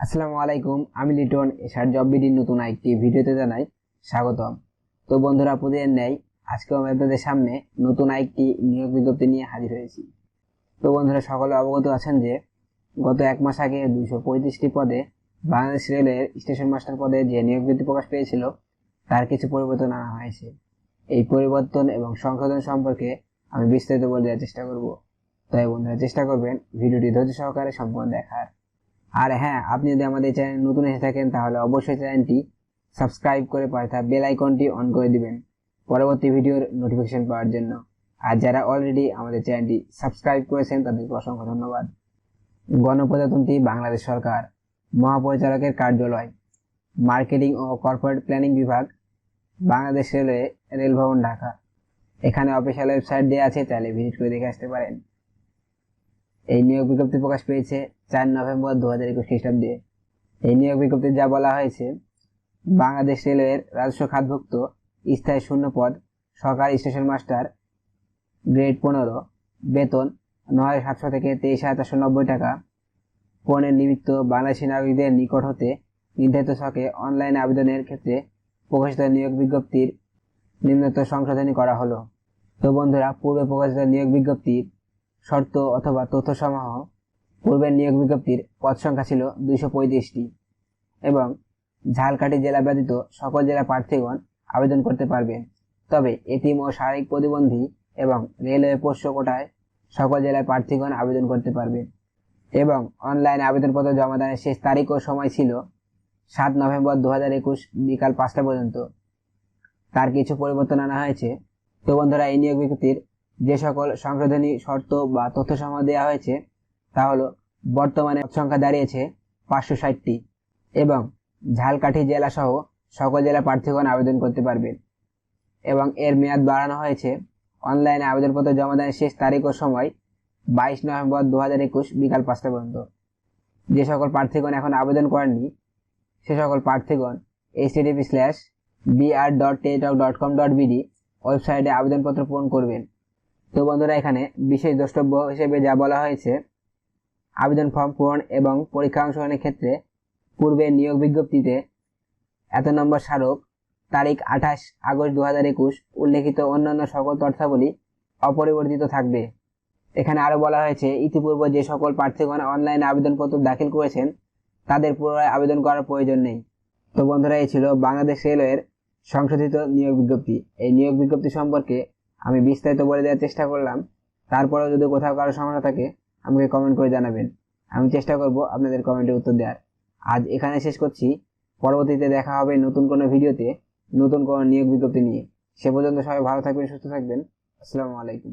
আসসালামু আলাইকুম, আমি লিটন, এশার জব বিডির নতুন একটি ভিডিওতে জানাই স্বাগতম। তো বন্ধুরা, প্রতিদিন নেয় আজকেও আমি আপনাদের সামনে নতুন একটি নিয়োগ বিজ্ঞপ্তি নিয়ে হাজির হয়েছি। তো বন্ধুরা, সকলে অবগত আছেন যে গত এক মাস আগে দুশো পঁয়ত্রিশটি পদে বাংলাদেশ রেলের স্টেশন মাস্টার পদে যে নিয়োগ বিজ্ঞপ্তি প্রকাশ পেয়েছিল, তার কিছু পরিবর্তন আনা হয়েছে। এই পরিবর্তন এবং সংশোধন সম্পর্কে আমি বিস্তারিত বলে দেওয়ার চেষ্টা করব। তাই বন্ধুরা, চেষ্টা করবেন ভিডিওটি ধৈর্য সহকারে সম্পূর্ণ দেখার। আর হ্যাঁ আপনি যদি আমাদের চ্যানেল নতুন এসে থাকেন, তাহলে অবশ্যই চ্যানেলটি সাবস্ক্রাইব করে পাশে বেল আইকনটি অন করে দিবেন পরবর্তী ভিডিওর নোটিফিকেশন পাওয়ার জন্য। আর যারা অলরেডি আমাদের চ্যানেলটি সাবস্ক্রাইব করেছেন, তাদেরকে অসংখ্য ধন্যবাদ। গণপ্রজাতন্ত্রী বাংলাদেশ সরকার, মহাপরিচালকের কার্যালয়, মার্কেটিং ও কর্পোরেট প্ল্যানিং বিভাগ, বাংলাদেশ রেলওয়ে রেল ভবন ঢাকা। এখানে অফিসিয়াল ওয়েবসাইট দেওয়া আছে, চাইলে ভিজিট করে দেখে আসতে পারেন। এই নিয়োগ বিজ্ঞপ্তি প্রকাশ পেয়েছে চার নভেম্বর দু হাজার একুশ খ্রিস্টাব্দে। এই নিয়োগ বিজ্ঞপ্তি যা বলা হয়েছে, বাংলাদেশ রেলওয়ের রাজস্ব খাতভুক্ত স্থায়ী শূন্য পদ সরকারি স্টেশন মাস্টার, গ্রেড পনেরো, বেতন নয় সাতশো থেকে তেইশ হাজার চারশো নব্বই টাকা। পণের নিমিত্ত বাংলাদেশি নাগরিকদের নিকট হতে নির্ধারিত ছকে অনলাইন আবেদনের ক্ষেত্রে প্রকাশিত নিয়োগ বিজ্ঞপ্তির নিম্নতর সংশোধনী করা হলো। তো বন্ধুরা, পূর্বে প্রকাশিত নিয়োগ বিজ্ঞপ্তির শর্ত অথবা তথ্য তথ্যসমূহ পূর্বের নিয়োগ বিজ্ঞপ্তির পদ সংখ্যা ছিল দুইশো পঁয়ত্রিশটি এবং ঝালকাঠি জেলা ব্যতীত সকল জেলা প্রার্থীগণ আবেদন করতে পারবেন তবে এতিম ও শারীরিক প্রতিবন্ধী এবং রেলওয়ে পোষ্য কোটায় সকল জেলায় প্রার্থীগণ আবেদন করতে পারবেন এবং অনলাইন আবেদনপত্র জমা দানের শেষ তারিখ ও সময় ছিল সাত নভেম্বর দু হাজার একুশ বিকাল পাঁচটা পর্যন্ত। তার কিছু পরিবর্তন আনা হয়েছে। তো বন্ধুরা, এই নিয়োগ বিজ্ঞপ্তির যে সকল সংশোধনী শর্ত বা তথ্য সময় দেওয়া হয়েছে, তা হলো বর্তমানে সংখ্যা দাঁড়িয়েছে পাঁচশো ষাটটি এবং ঝালকাঠি জেলা সহ সকল জেলা প্রার্থীগণ আবেদন করতে পারবেন এবং এর মেয়াদ বাড়ানো হয়েছে। অনলাইনে আবেদনপত্র জমা দানের শেষ তারিখ ও সময় বাইশ নভেম্বর দু হাজার একুশ বিকাল পাঁচটা পর্যন্ত। যে সকল প্রার্থীগণ এখন আবেদন করেননি, সে সকল প্রার্থীগণ এইচটিডিপি স্ল্যাশ বিআর ডট টেটক ডট কম ডট বিডি ওয়েবসাইটে আবেদনপত্র পূরণ করবেন। তো বন্ধুরা, এখানে বিশেষ দ্রষ্টব্য হিসেবে যা বলা হয়েছে, আবেদন ফর্ম পূরণ এবং পরীক্ষা অংশগ্রহণের ক্ষেত্রে পূর্বে নিয়োগ বিজ্ঞপ্তিতে এত নম্বর স্মারক, তারিখ আঠাশ আগস্ট দু হাজার একুশ, উল্লেখিত অন্যান্য সকল তথ্যাবলী অপরিবর্তিত থাকবে। এখানে আরও বলা হয়েছে, ইতিপূর্বে যে সকল প্রার্থীগণ অনলাইনে আবেদনপত্র দাখিল করেছেন, তাদের পুনরায় আবেদন করার প্রয়োজন নেই। তো বন্ধুরা, এই ছিল বাংলাদেশ রেলওয়ের সংশোধিত নিয়োগ বিজ্ঞপ্তি। এই নিয়োগ বিজ্ঞপ্তি সম্পর্কে আমি বিস্তারিত বলে দেওয়ার চেষ্টা করলাম। তারপরেও যদি কোথাও কারও সমস্যা থাকে, আমাকে কমেন্ট করে জানাবেন। আমি চেষ্টা করব আপনাদের কমেন্টের উত্তর দেওয়ার। আজ এখানে শেষ করছি। পরবর্তীতে দেখা হবে নতুন কোনো ভিডিওতে, নতুন কোনো নিয়োগ বিজ্ঞপ্তি নিয়ে। সে পর্যন্ত সবাই ভালো থাকবেন, সুস্থ থাকবেন। আসসালামু আলাইকুম।